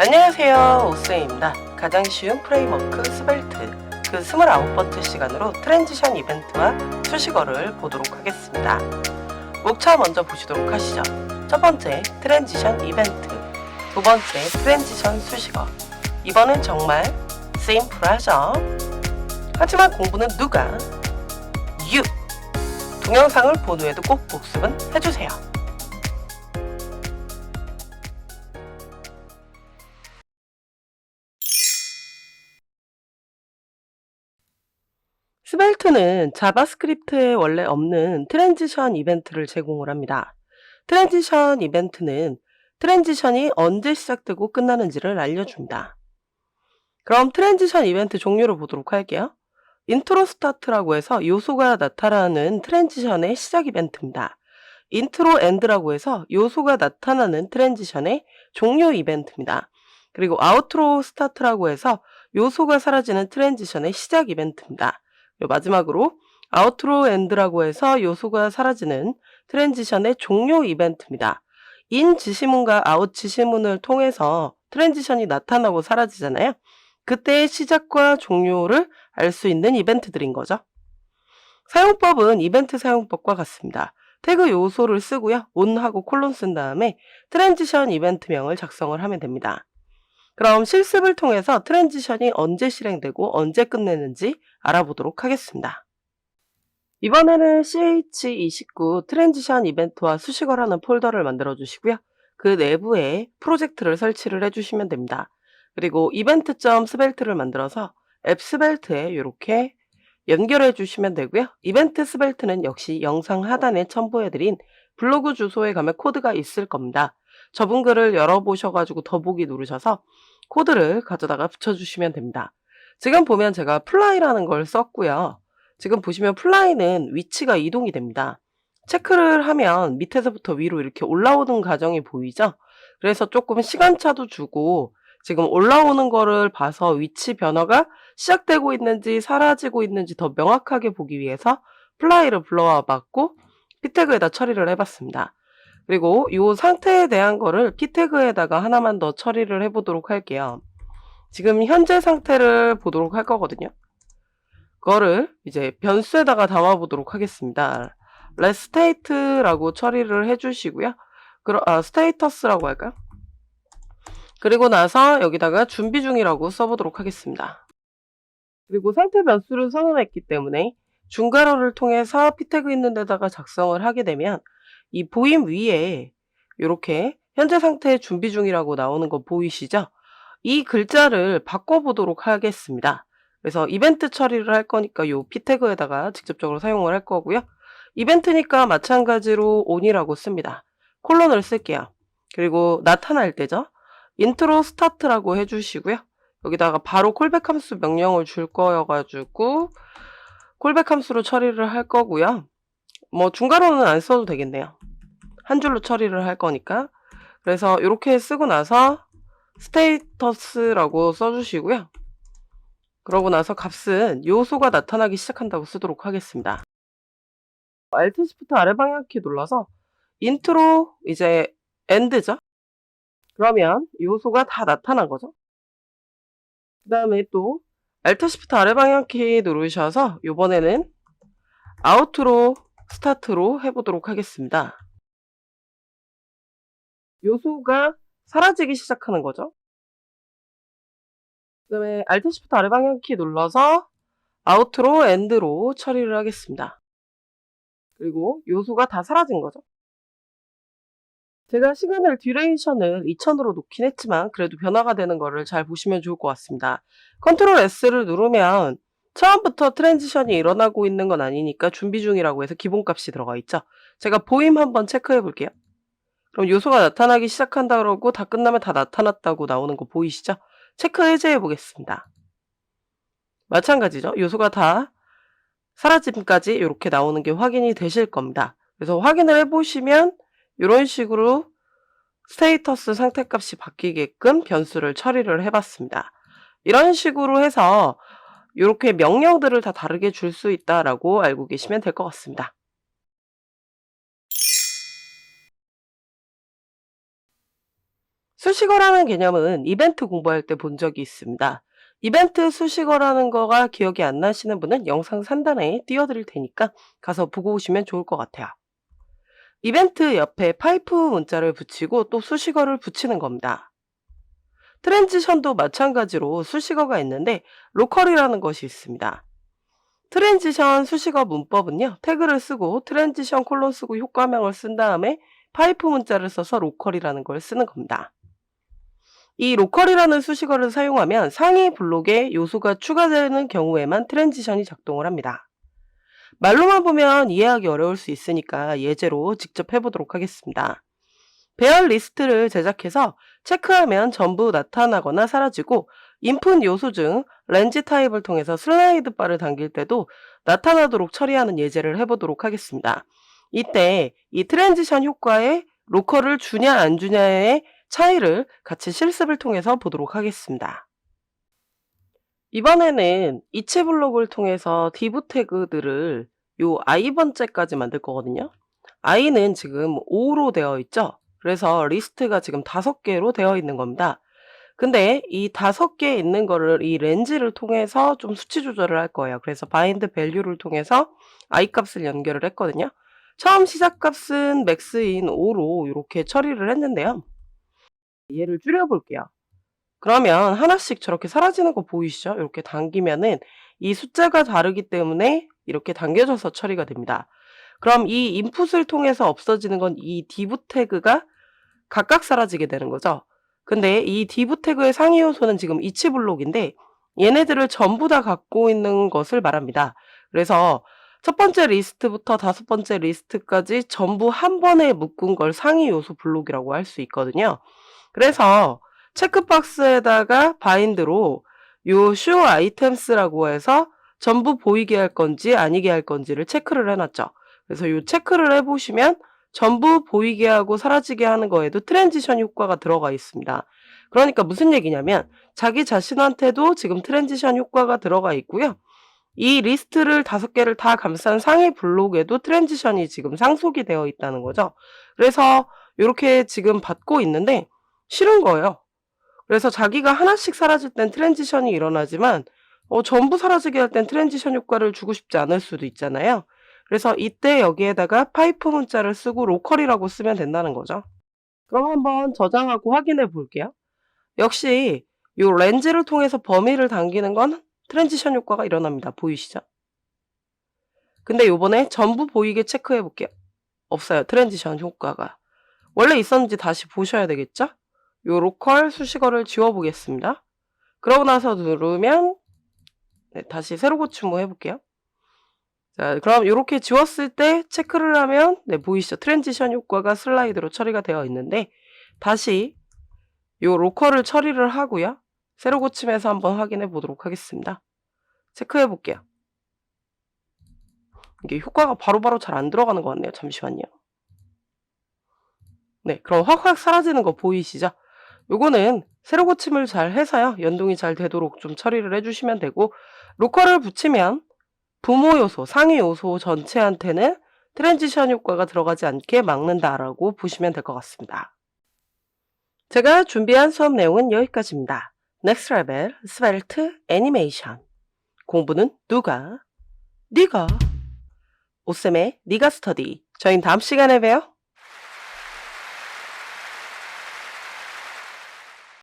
안녕하세요. 오스입니다. 가장 쉬운 프레임워크 스벨트. 그 29번째 시간으로 트랜지션 이벤트와 수식어를 보도록 하겠습니다. 목차 먼저 보시도록 하시죠. 첫 번째 트랜지션 이벤트. 두 번째 트랜지션 수식어. 이번엔 정말 심플하죠? 하지만 공부는 누가? 유! 동영상을 본 후에도 꼭 복습은 해주세요 스벨트는 자바스크립트에 원래 없는 트랜지션 이벤트를 제공을 합니다. 트랜지션 이벤트는 트랜지션이 언제 시작되고 끝나는지를 알려줍니다. 그럼 트랜지션 이벤트 종류를 보도록 할게요. 인트로 스타트라고 해서 요소가 나타나는 트랜지션의 시작 이벤트입니다. 인트로 엔드라고 해서 요소가 나타나는 트랜지션의 종료 이벤트입니다. 그리고 아우트로 스타트라고 해서 요소가 사라지는 트랜지션의 시작 이벤트입니다. 마지막으로 아우트로 엔드라고 해서 요소가 사라지는 트랜지션의 종료 이벤트입니다. 인 지시문과 아웃 지시문을 통해서 트랜지션이 나타나고 사라지잖아요. 그때의 시작과 종료를 알 수 있는 이벤트들인 거죠. 사용법은 이벤트 사용법과 같습니다. 태그 요소를 쓰고요. on하고 콜론 쓴 다음에 트랜지션 이벤트명을 작성을 하면 됩니다. 그럼 실습을 통해서 트랜지션이 언제 실행되고 언제 끝내는지 알아보도록 하겠습니다. 이번에는 ch29 트랜지션 이벤트와 수식어라는 폴더를 만들어 주시고요. 그 내부에 프로젝트를 설치를 해주시면 됩니다. 그리고 이벤트.스벨트를 만들어서 앱 스벨트에 이렇게 연결해 주시면 되고요. 이벤트 스벨트는 역시 영상 하단에 첨부해드린 블로그 주소에 가면 코드가 있을 겁니다. 접은 글을 열어보셔가지고 더보기 누르셔서 코드를 가져다가 붙여주시면 됩니다. 지금 보면 제가 플라이라는 걸 썼고요. 지금 보시면 플라이는 위치가 이동이 됩니다. 체크를 하면 밑에서부터 위로 이렇게 올라오는 과정이 보이죠? 그래서 조금 시간차도 주고 지금 올라오는 거를 봐서 위치 변화가 시작되고 있는지 사라지고 있는지 더 명확하게 보기 위해서 플라이를 불러와 봤고 피태그에다 처리를 해봤습니다. 그리고 이 상태에 대한 거를 피태그에다가 하나만 더 처리를 해보도록 할게요. 지금 현재 상태를 보도록 할 거거든요. 그거를 이제 변수에다가 담아보도록 하겠습니다. 레스테이트라고 처리를 해주시고요. 그러, 아, 스테이터스라고 할까요? 그리고 나서 여기다가 준비 중이라고 써보도록 하겠습니다. 그리고 상태 변수를 선언했기 때문에 중괄호를 통해서 피태그 있는 데다가 작성을 하게 되면 이 보임 위에 이렇게 현재 상태 준비 중이라고 나오는 거 보이시죠? 이 글자를 바꿔보도록 하겠습니다. 그래서 이벤트 처리를 할 거니까 이 피태그에다가 직접적으로 사용을 할 거고요. 이벤트니까 마찬가지로 on이라고 씁니다. 콜론을 쓸게요. 그리고 나타날 때죠. 인트로 스타트라고 해주시고요. 여기다가 바로 콜백 함수 명령을 줄 거여가지고 콜백 함수로 처리를 할 거고요. 뭐 중괄호는 안 써도 되겠네요. 한 줄로 처리를 할 거니까. 그래서 이렇게 쓰고 나서 스테이터스라고 써주시고요. 그러고 나서 값은 요소가 나타나기 시작한다고 쓰도록 하겠습니다. Alt Shift 아래 방향키 눌러서 인트로 이제 엔드죠. 그러면 요소가 다 나타난 거죠. 그 다음에 또 Alt Shift 아래 방향 키 누르셔서 이번에는 아웃로 스타트로 해보도록 하겠습니다. 요소가 사라지기 시작하는 거죠. 그 다음에 Alt Shift 아래 방향 키 눌러서 아웃로 엔드로 처리를 하겠습니다. 그리고 요소가 다 사라진 거죠. 제가 시간을 듀레이션을 2000으로 놓긴 했지만 그래도 변화가 되는 거를 잘 보시면 좋을 것 같습니다. 컨트롤 S를 누르면 처음부터 트랜지션이 일어나고 있는 건 아니니까 준비 중이라고 해서 기본값이 들어가 있죠. 제가 보임 한번 체크해 볼게요. 그럼 요소가 나타나기 시작한다 그러고 다 끝나면 다 나타났다고 나오는 거 보이시죠? 체크 해제해 보겠습니다. 마찬가지죠. 요소가 다 사라짐까지 이렇게 나오는 게 확인이 되실 겁니다. 그래서 확인을 해보시면 이런 식으로 스테이터스 상태값이 바뀌게끔 변수를 처리를 해봤습니다. 이런 식으로 해서 이렇게 명령들을 다 다르게 줄 수 있다라고 알고 계시면 될 것 같습니다. 수식어라는 개념은 이벤트 공부할 때 본 적이 있습니다. 이벤트 수식어라는 거가 기억이 안 나시는 분은 영상 상단에 띄워드릴 테니까 가서 보고 오시면 좋을 것 같아요. 이벤트 옆에 파이프 문자를 붙이고 또 수식어를 붙이는 겁니다. 트랜지션도 마찬가지로 수식어가 있는데 로컬이라는 것이 있습니다. 트랜지션 수식어 문법은요. 태그를 쓰고 트랜지션 콜론 쓰고 효과명을 쓴 다음에 파이프 문자를 써서 로컬이라는 걸 쓰는 겁니다. 이 로컬이라는 수식어를 사용하면 상위 블록에 요소가 추가되는 경우에만 트랜지션이 작동을 합니다. 말로만 보면 이해하기 어려울 수 있으니까 예제로 직접 해보도록 하겠습니다. 배열 리스트를 제작해서 체크하면 전부 나타나거나 사라지고 인풋 요소 중 렌즈 타입을 통해서 슬라이드 바를 당길 때도 나타나도록 처리하는 예제를 해보도록 하겠습니다. 이때 이 트랜지션 효과에 로컬을 주냐 안 주냐의 차이를 같이 실습을 통해서 보도록 하겠습니다. 이번에는 이체 블록을 통해서 div 태그들을 요 i번째까지 만들 거거든요. i는 지금 5로 되어 있죠. 그래서 리스트가 지금 5개로 되어 있는 겁니다. 근데 이 5개 있는 거를 이 렌즈를 통해서 좀 수치 조절을 할 거예요. 그래서 bind value를 통해서 i 값을 연결을 했거든요. 처음 시작 값은 max인 5로 이렇게 처리를 했는데요. 얘를 줄여볼게요. 그러면 하나씩 저렇게 사라지는 거 보이시죠? 이렇게 당기면은 이 숫자가 다르기 때문에 이렇게 당겨져서 처리가 됩니다. 그럼 이 인풋을 통해서 없어지는 건 이 div 태그가 각각 사라지게 되는 거죠. 근데 이 div 태그의 상위 요소는 지금 이치 블록인데 얘네들을 전부 다 갖고 있는 것을 말합니다. 그래서 첫 번째 리스트부터 다섯 번째 리스트까지 전부 한 번에 묶은 걸 상위 요소 블록이라고 할 수 있거든요. 그래서 체크박스에다가 바인드로 요 show items라고 해서 전부 보이게 할 건지 아니게 할 건지를 체크를 해놨죠. 그래서 요 체크를 해보시면 전부 보이게 하고 사라지게 하는 거에도 트랜지션 효과가 들어가 있습니다. 그러니까 무슨 얘기냐면 자기 자신한테도 지금 트랜지션 효과가 들어가 있고요. 이 리스트를 다섯 개를 다 감싼 상위 블록에도 트랜지션이 지금 상속이 되어 있다는 거죠. 그래서 이렇게 지금 받고 있는데 싫은 거예요. 그래서 자기가 하나씩 사라질 땐 트랜지션이 일어나지만 어, 전부 사라지게 할 땐 트랜지션 효과를 주고 싶지 않을 수도 있잖아요. 그래서 이때 여기에다가 파이프 문자를 쓰고 로컬이라고 쓰면 된다는 거죠. 그럼 한번 저장하고 확인해 볼게요. 역시 이 렌즈를 통해서 범위를 당기는 건 트랜지션 효과가 일어납니다. 보이시죠? 근데 요번에 전부 보이게 체크해 볼게요. 없어요. 트랜지션 효과가. 원래 있었는지 다시 보셔야 되겠죠? 요 로컬 수식어를 지워보겠습니다. 그러고 나서 누르면 네, 다시 새로 고침을 해볼게요. 자, 그럼 이렇게 지웠을 때 체크를 하면 네, 보이시죠? 트랜지션 효과가 슬라이드로 처리가 되어 있는데 다시 요 로컬을 처리를 하고요. 새로 고침해서 한번 확인해 보도록 하겠습니다. 체크해 볼게요. 이게 효과가 바로바로 잘 안 들어가는 것 같네요. 잠시만요. 네, 그럼 확확 사라지는 거 보이시죠? 요거는 새로 고침을 잘 해서요. 연동이 잘 되도록 좀 처리를 해주시면 되고 로컬을 붙이면 부모 요소, 상위 요소 전체한테는 트랜지션 효과가 들어가지 않게 막는다라고 보시면 될 것 같습니다. 제가 준비한 수업 내용은 여기까지입니다. 넥스트 레벨 스벨트 애니메이션 공부는 누가? 네가 오쌤의 네가 스터디 저희는 다음 시간에 봬요.